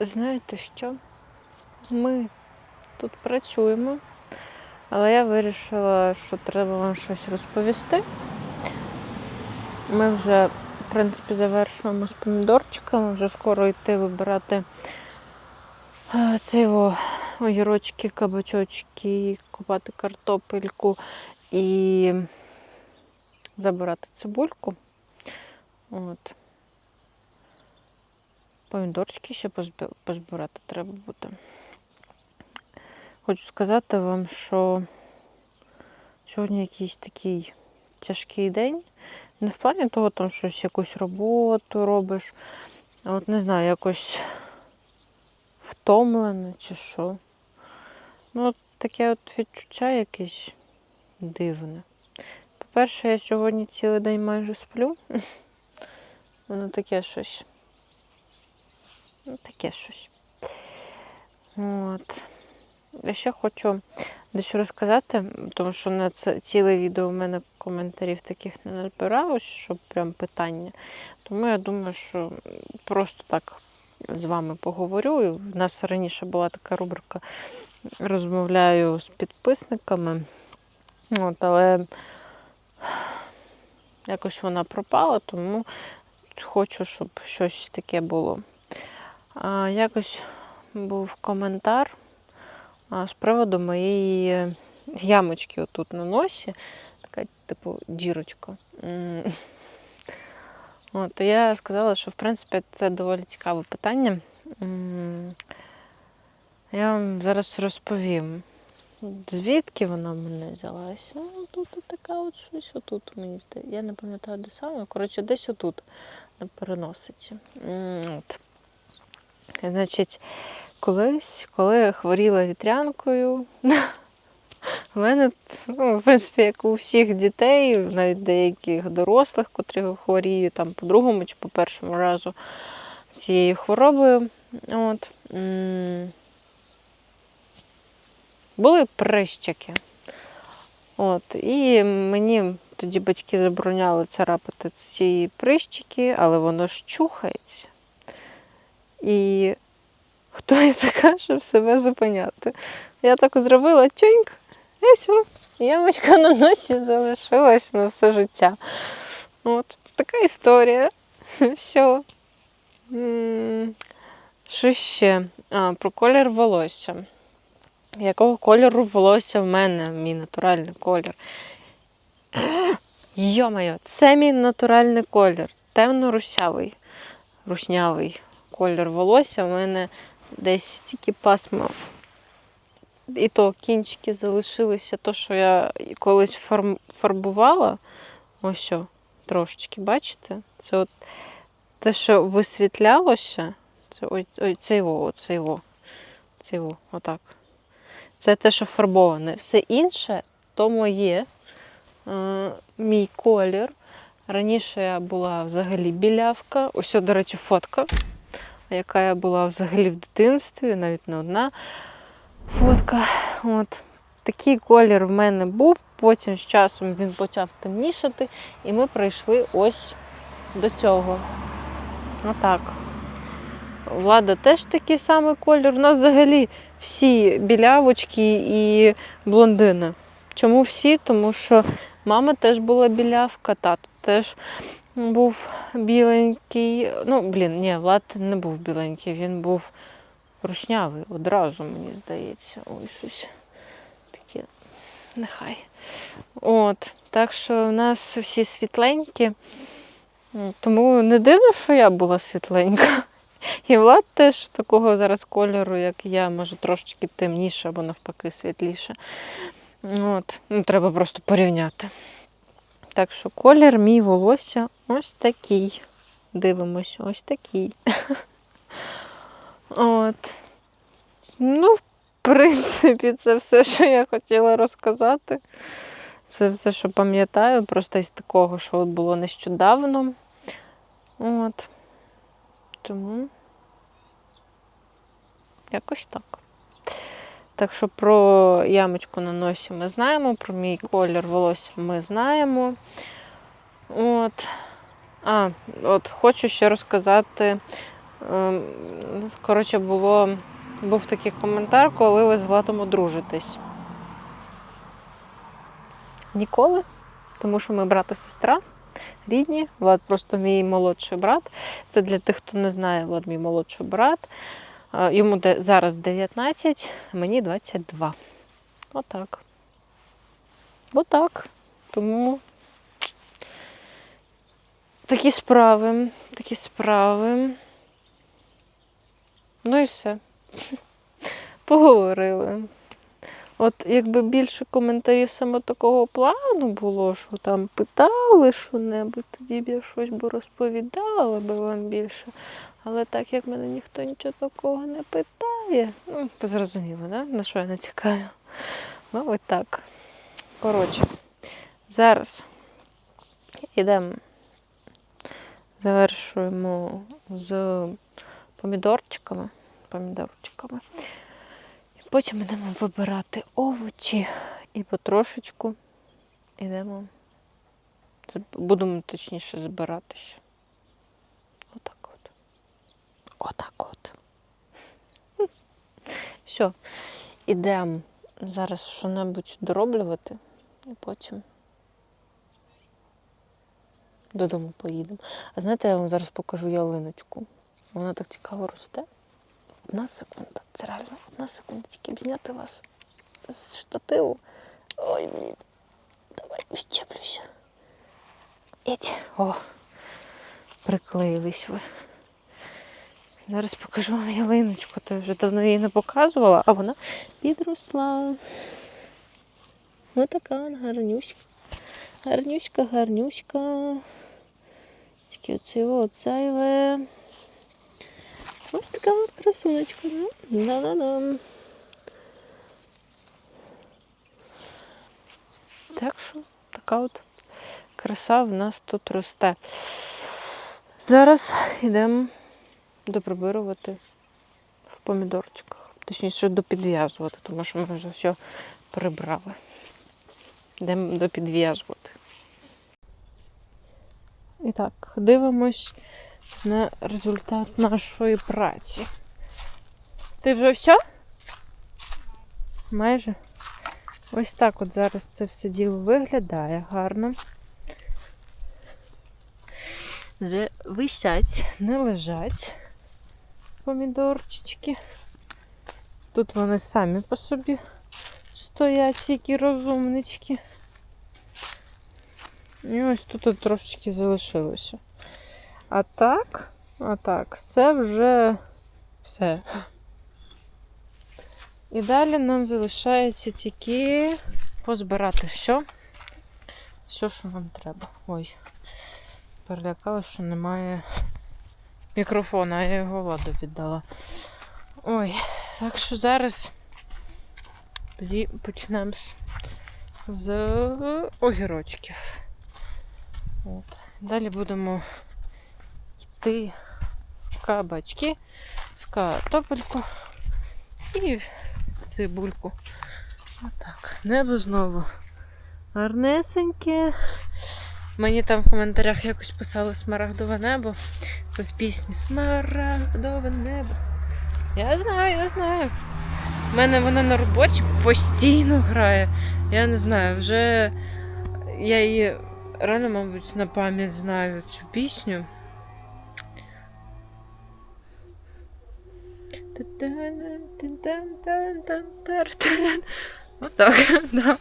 знаєте що? Ми тут працюємо, але я вирішила, що треба вам щось розповісти. Ми вже, в принципі, завершуємо з помідорчиками, вже скоро йти вибирати е, це його огірочки, кабачочки, купати картопельку і забирати цибульку. От. Помідорчики ще позбирати треба буде. Хочу сказати вам, що сьогодні якийсь такий тяжкий день. Не в плані того, там щось якусь роботу робиш. От не знаю, якось втомлене чи що. Ну, от таке от відчуття якесь дивне. По-перше, я сьогодні цілий день майже сплю. Воно таке щось. Ну, таке щось. От. Я ще хочу дещо розказати, тому що на це ціле відео в мене коментарів таких не набиралось, щоб прям питання. Тому я думаю, що просто так з вами поговорю. В нас раніше була така рубрика розмовляю з підписниками. От, але якось вона пропала, тому хочу, щоб щось таке було. Якось був коментар з приводу моєї ямочки отут на носі. Така, типу, дірочка. От, я сказала, що в принципі це доволі цікаве питання. Я вам зараз розповім, звідки вона в мене взялася. Тут така от щось отут мені здається. Я не пам'ятаю, де саме. Коротше, десь отут на переносиці. От. Значить, колись, коли я хворіла вітрянкою, в мене, ну, в принципі, як у всіх дітей, навіть деяких дорослих, котрі хворіють там по другому чи по першому разу цією хворобою. От, були прищики. От, і мені тоді батьки забороняли царапати ці прищики, але воно ж чухається. І хто я така, щоб себе зупиняти? Я так зробила чоньк, і все. Ямочка на носі залишилась на все життя. От, така історія. Все. Що ще? А, про колір волосся. Якого кольору волосся в мене, мій натуральний колір? Йо-моє, це мій натуральний колір. Темно-русявий, руснявий колір волосся. У мене десь тільки пасма. І то кінчики залишилися, то, що я колись фарбувала. Ось, о, трошечки, бачите? Це от те, що висвітлялося, це ой, це його, це його, це його, отак. Це те, що фарбоване. Все інше то моє, е, мій колір. Раніше я була взагалі білявка. Ось, до речі, фотка, яка я була взагалі в дитинстві, навіть не одна фотка. От. Такий колір в мене був, потім з часом він почав темнішати, і ми прийшли ось до цього. Отак. Влада теж такий самий колір. У нас взагалі всі білявочки і блондини. Чому всі? Тому що мама теж була білявка, тато теж був біленький. Ну, блін, ні, Влад не був біленький, він був руснявий одразу, мені здається. Ой, щось таке. Нехай. От. Так що в нас всі світленькі. Тому не дивно, що я була світленька. І Влад теж такого зараз кольору, як я, може трошечки темніше або навпаки світліше. От. Ну, треба просто порівняти. Так що колір мій волосся ось такий. Дивимося, ось такий. От. Ну, в принципі, це все, що я хотіла розказати. Це все, що пам'ятаю, просто із такого, що от було нещодавно. От. Тому якось так. Так що про ямочку на носі ми знаємо, про мій колір волосся ми знаємо. От. А, от хочу ще розказати Ем, Коротше, було, був такий коментар, коли ви з Владом одружитесь. Ніколи, тому що ми брат і сестра рідні. Влад просто мій молодший брат. Це для тих, хто не знає, Влад мій молодший брат. Йому зараз 19, мені 22. Отак. Отак. Тому такі справи, такі справи. Ну і все. Поговорили. От якби більше коментарів саме такого плану було, що там питали що-небудь, тоді б я щось би розповідала би вам більше. Але так як мене ніхто нічого такого не питає, ну, ви зрозуміли, да? на що я натякаю? Мабуть, так. Коротше, зараз йдемо, завершуємо з помідорчиками. помідорчиками. Потім йдемо вибирати овочі і потрошечку йдемо. Будемо точніше збиратися. Отак от. Отак от. Все. Ідемо зараз що-небудь дороблювати і потім додому поїдемо. А знаєте, я вам зараз покажу ялиночку. Вона так цікаво росте. Одна секунда. Це реально одна секунда. Тільки б зняти вас з штативу. Ой, блін. Давай відчеплюся. Еть. О, приклеїлись ви. Зараз покажу вам ялиночку. То я вже давно її не показувала, а вона підросла. Ось така гарнюська. Гарнюська, гарнюська. Тільки оце от зайве. Ось така от красуночка. Ну, да-да-да. Так що така от краса в нас тут росте. Зараз йдемо доприбирувати в помідорчиках. Точніше, допідв'язувати, тому що ми вже все прибрали. Йдемо допідв'язувати. І так, дивимось на результат нашої праці. Ти вже все? Майже. Ось так от зараз це все діло виглядає гарно. Вже висять, не лежать помідорчички. Тут вони самі по собі стоять, які розумнички. І ось тут трошечки залишилося. А так, а так, все вже все. І далі нам залишається тільки позбирати все. Все, що нам треба. Ой, перелякалась, що немає мікрофона, а я його ладу віддала. Ой, так що зараз тоді почнемо з, з огірочків. От. Далі будемо йти в кабачки, в картопельку і в цибульку. Отак. Небо знову гарнесеньке. Мені там в коментарях якось писали смарагдове небо. Це з пісні Смарагдове небо. Я знаю, я знаю. У мене вона на роботі постійно грає. Я не знаю, вже я її реально, мабуть, на пам'ять знаю цю пісню. Отак, да.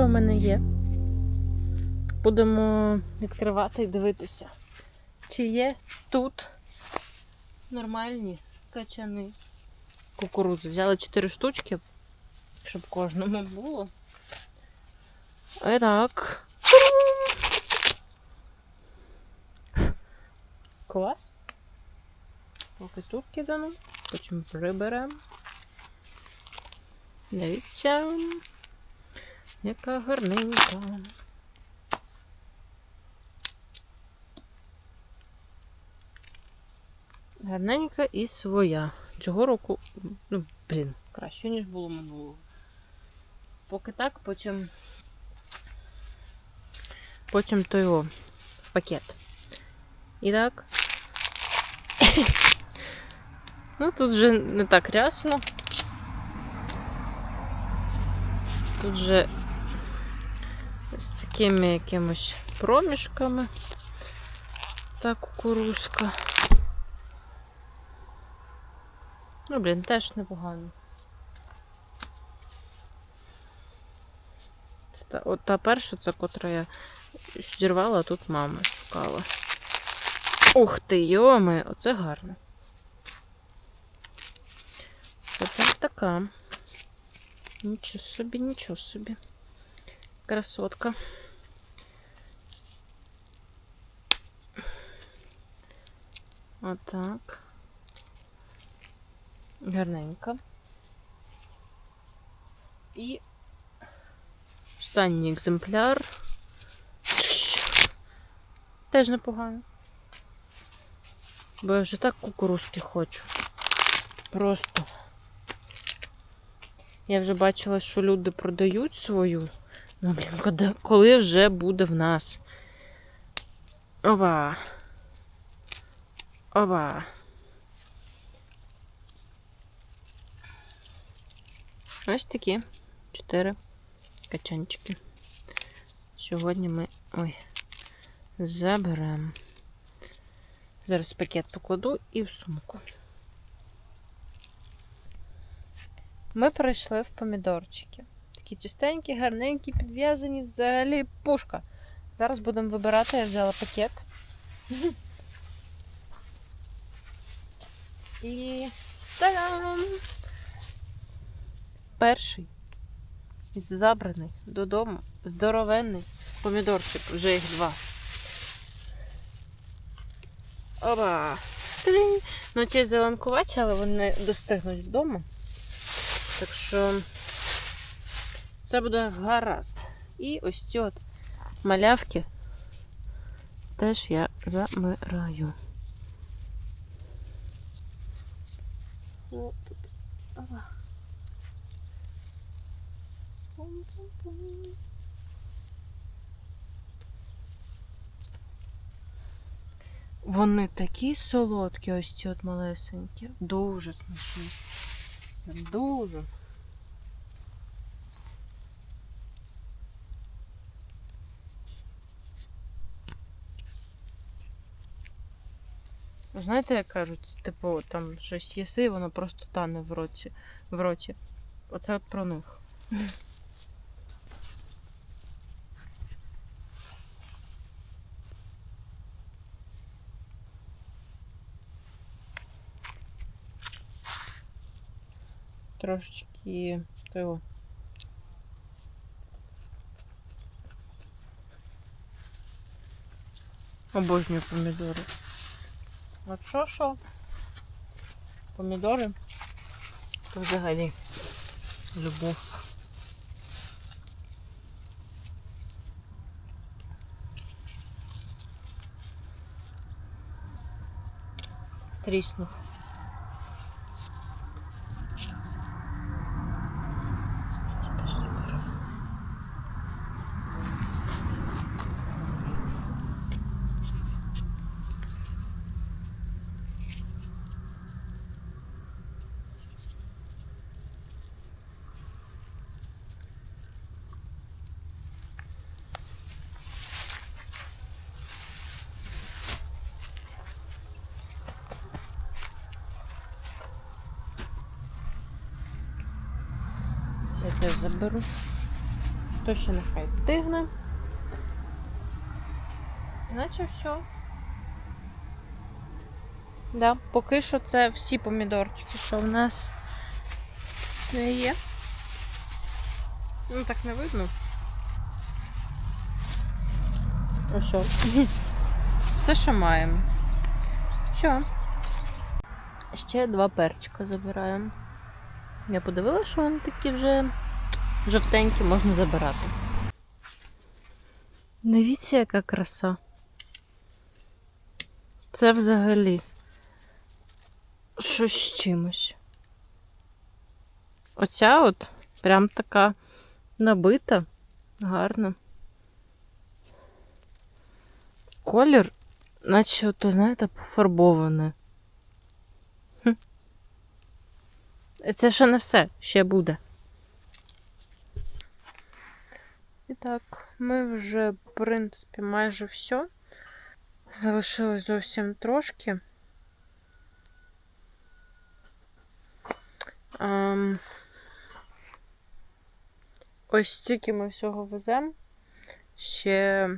Що в мене є. Будемо відкривати і дивитися, чи є тут нормальні качани кукурудзи. Взяла 4 штучки, щоб кожному було. І так. Клас. Поки тут кидану, потім приберемо. Дивіться, яка гарненька. Гарненька і своя. Цього року, ну, блін, краще, ніж було минулого. Поки так, потім. Потім то його в пакет. І так. ну, тут вже не так рясно. Тут же такими якимось проміжками. Та кукурузка. Ну, блін, теж непогано. Це та, от та перша, це котра я зірвала, а тут мама шукала. Ух ти, йоми, оце гарно. Це прям така. Нічого собі, нічого собі. Красотка. Отак. Гарненько. І останній екземпляр. Теж непогано. Бо я вже так кукурузки хочу. Просто. Я вже бачила, що люди продають свою. Ну, блін, коли, вже буде в нас? Ова. Ова. Ось такі чотири качанчики. Сьогодні ми ой, заберемо. Зараз пакет покладу і в сумку. Ми прийшли в помідорчики. Такі чистенькі, гарненькі, підв'язані, взагалі пушка. Зараз будемо вибирати, я взяла пакет. І та-дам! Перший забраний додому. Здоровенний помідорчик, вже їх два. Оба! Ну, ці зеленкуваті, але вони достигнуть вдома. Так що це буде гаразд. І ось ці от малявки теж я замираю. О, тут. Вони такі солодкі, ось ці от малесенькі. Дуже смачні. Дуже. Знаєте, як кажуть, типу, там щось їси, воно просто тане в роті. В роті. Оце от про них. Трошечки того. Обожнюю помідори. От що що? Помідори то взагалі любов. Тріснув. Заберу. То ще нехай стигне. Іначе все. Да, поки що це всі помідорчики, що в нас не є. Ну так не видно. А що? Все, що маємо. Все. Ще два перчика забираємо. Я подивилася, що вони такі вже жовтенькі, можна забирати. Дивіться, яка краса. Це взагалі щось з чимось. Оця от прям така набита, гарна. Колір, наче, ото, знаєте, пофарбоване. Хм. Це ще не все, ще буде. І так, ми вже, в принципі, майже все. Залишилось зовсім трошки. Ем, ось стільки ми всього веземо. Ще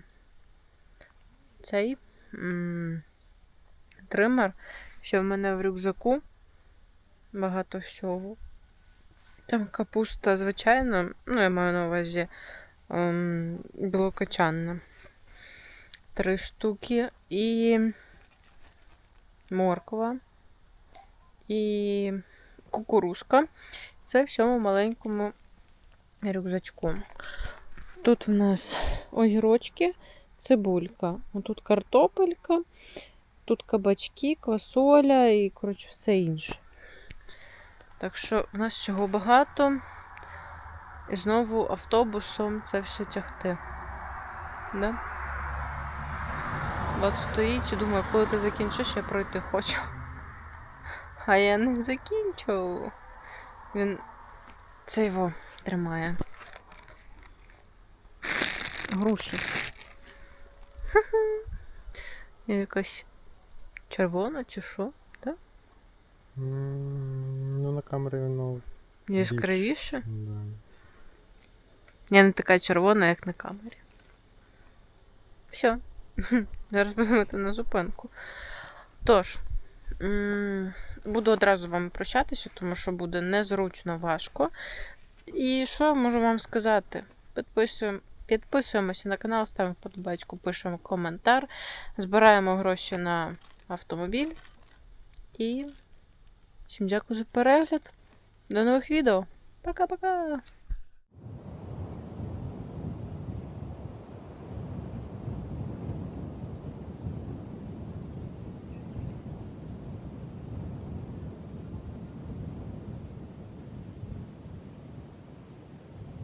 цей м, тример, ще в мене в рюкзаку. Багато всього. Там капуста, звичайно, ну, я маю на увазі білокочанна. Три штуки і морква і кукурузка. Це в цьому маленькому рюкзачку. Тут в нас огірочки, цибулька. Тут картопелька, тут кабачки, квасоля і, коротше, все інше. Так що в нас всього багато. І знову автобусом це все тягти. Да? От стоїть і думаю, коли ти закінчиш, я пройти хочу. А я не закінчу. Він це його тримає. Груші. Якась червона чи що? М, Ну, на камері воно. Яскравіше? Да. Я не така червона, як на камері. Все. Зараз будемо на зупинку. Тож, буду одразу з вами прощатися, тому що буде незручно важко. І що можу вам сказати? Підписуємо. Підписуємося на канал, ставимо подобачку, пишемо коментар, збираємо гроші на автомобіль. І всім дякую за перегляд. До нових відео. Пока-пока!